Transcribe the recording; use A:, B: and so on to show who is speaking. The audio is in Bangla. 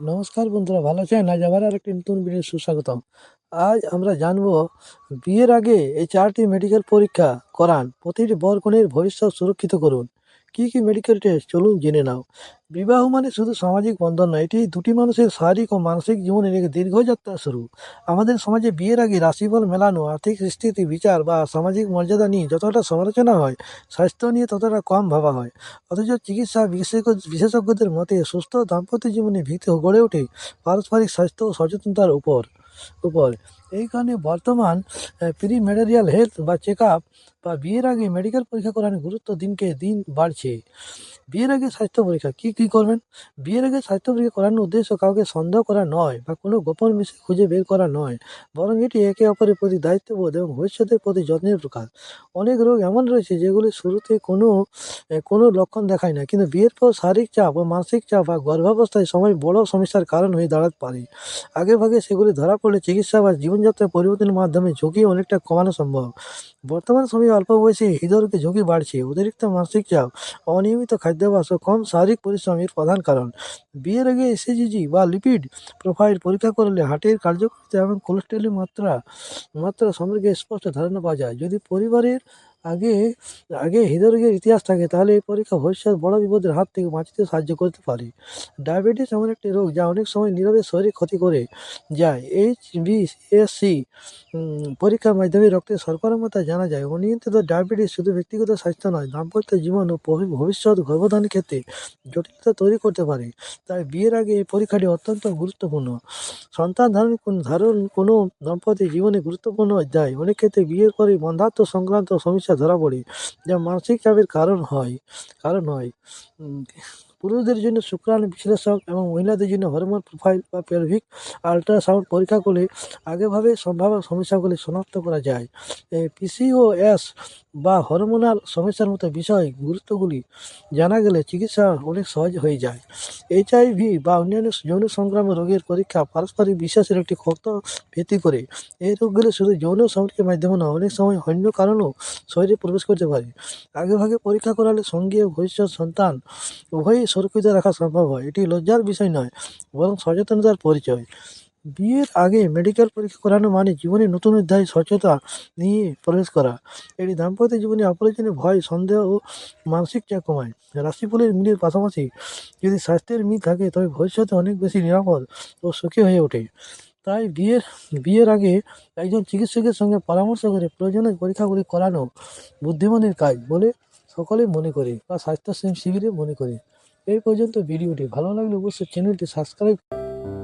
A: নমস্কার বন্ধুরা, ভালো আছেন? আজ আবার আর একটি নতুন ভিডিও সুস্বাগতম। আজ আমরা জানব, বিয়ের আগে এই চারটি মেডিকেল পরীক্ষা করান, প্রতিটি বরকনের ভবিষ্যৎ সুরক্ষিত করুন। কি কি মেডিকেল টেস্ট চলুন জেনে নাও। বিবাহ মানে শুধু সামাজিক বন্ধন নয়, এটি দুটি মানুষের শারীরিক ও মানসিক জীবনের এক দীর্ঘযাত্রা শুরু। আমাদের সমাজে বিয়ের আগে রাশিফল মেলানো, আর্থিক স্থিতি, বিচার বা সামাজিক মর্যাদা নিয়ে যতটা সমালোচনা হয়, স্বাস্থ্য নিয়ে ততটা কম ভাবা হয়। অথচ চিকিৎসা বিশেষজ্ঞদের মতে সুস্থ দাম্পত্য জীবনে ভিত্তি গড়ে ওঠে পারস্পরিক স্বাস্থ্য ও সচেতনতার উপর উপর। এই কারণে বর্তমান প্রি ম্যাটেরিয়াল হেলথ বা চেক আপ বা বিয়ের আগে মেডিকেল পরীক্ষা করানোর গুরুত্ব দিনকে দিন বাড়ছে। বিয়ের আগে স্বাস্থ্য পরীক্ষা, কী কী করবেন? বিয়ের আগে স্বাস্থ্য পরীক্ষা করানোর উদ্দেশ্য কাউকে সন্দেহ করা নয় বা কোনো গোপন বিষয় খুঁজে বের করা নয়। বরং এটি একে অপরের প্রতি দায়িত্ববোধ এবং ভবিষ্যতের প্রতি যত্নের প্রকাশ। অনেক রোগ এমন রয়েছে যেগুলি শুরুতে কোনো কোনো লক্ষণ দেখায় না। কিন্তু বিয়ের পর শারীরিক চাপ ও মানসিক চাপ বা গর্ভাবস্থায় সময় বড় সমস্যার কারণ হয়ে দাঁড়াতে পারে। আগে ভাগে সেগুলি ধরা পড়লে চিকিৎসা বা জীবনযাত্রার পরিবর্তনের মাধ্যমে ঝুঁকি অনেকটা কমানো সম্ভব। বর্তমান সময়ে অল্প বয়সে হৃদরোগে ঝুঁকি বাড়ছে। অতিরিক্ত মানসিক চাপ, অনিয়মিত খাদ্যাভ্যাস ও কম শারীরিক পরিশ্রমের প্রধান কারণ। বিয়ের আগে এসএজিজি বা লিপিড প্রোফাইল পরীক্ষা করলে হার্টের কার্যকারিতা এবং কোলেস্ট্রলের মাত্রা মাত্রা সম্পর্কে স্পষ্ট ধারণা পাওয়া যায়। যদি পরিবারের আগে আগে হৃদরোগের ইতিহাস থাকে, তাহলে এই পরীক্ষা ভবিষ্যৎ বড় বিপদের হাত থেকে বাঁচতে সাহায্য করতে পারে। ডায়াবেটিস এমন একটি রোগ যা অনেক সময় নীরবে শরীর ক্ষতি করে যায়। এইচ বি এস সি পরীক্ষার মাধ্যমে রক্তের শর্করামতা জানা যায়। অনিয়ন্ত্রিত ডায়াবেটিস শুধু ব্যক্তিগত স্বাস্থ্য নয়, দাম্পত্য জীবন ও ভবিষ্যৎ গর্ভধান ক্ষেত্রে জটিলতা তৈরি করতে পারে। তাই বিয়ের আগে এই পরীক্ষাটি অত্যন্ত গুরুত্বপূর্ণ। সন্তান ধারণ ধারণ কোনো দম্পতির জীবনে গুরুত্বপূর্ণ অধ্যায় অনেক ক্ষেত্রে বিয়ের পরে বন্ধাত্ম সংক্রান্ত সমস্যা ধরা পড়ে। যা মানসিক চাপের কারণ হয় কারণ হয়। পুরুষদের জন্য শুক্রাণু বিশ্লেষক এবং মহিলাদের জন্য হরমোন প্রোফাইল বা পেলভিক আল্ট্রাসাউন্ড পরীক্ষা করে আগেভাবে সম্ভাব্য সমস্যাগুলি শনাক্ত করা যায়। পিসিওএস বা হরমোনাল সমস্যার মতো বিষয় গুরুত্বগুলি জানা গেলে চিকিৎসা অনেক সহজ হয়ে যায়। এইচআইভি বা অন্যান্য যৌন সংক্রামক রোগের পরীক্ষা পারস্পরিক বিশ্বাসের একটি ক্ষত ভিত্তি করে। এই রোগগুলি শুধু যৌন সম্পর্কের মাধ্যমে নয়, অনেক সময় অন্য কারণেও শরীরে প্রবেশ করতে পারে। আগেভাগে পরীক্ষা করালে সঙ্গে ভবিষ্যৎ সন্তান উভয়ই সুরক্ষিত রাখা সম্ভব হয়। এটি লজ্জার বিষয় নয়, বরং সচেতনতার পরিচয়। বিয়ের আগে মেডিকেল পরীক্ষা করানো মানে জীবনে নতুন অধ্যায় স্বচ্ছতা নিয়ে প্রবেশ করা। এটি দাম্পত্য জীবনে অপরিজনীয় ভয়, সন্দেহ ও মানসিক চাপ কমায়। রাশিফলের মিলের পাশাপাশি যদি স্বাস্থ্যের মিল থাকে, তবে ভবিষ্যতে অনেক বেশি নিরাপদ ও সুখী হয়ে ওঠে। তাই বিয়ের বিয়ের আগে একজন চিকিৎসকের সঙ্গে পরামর্শ করে প্রয়োজনীয় পরীক্ষাগুলি করানো বুদ্ধিমানের কাজ বলে সকলে মনে করে বা স্বাস্থ্য শিবিরে মনে করে। এই পর্যন্ত ভিডিওটি। ভালো লাগলে অবশ্যই চ্যানেলটি সাবস্ক্রাইব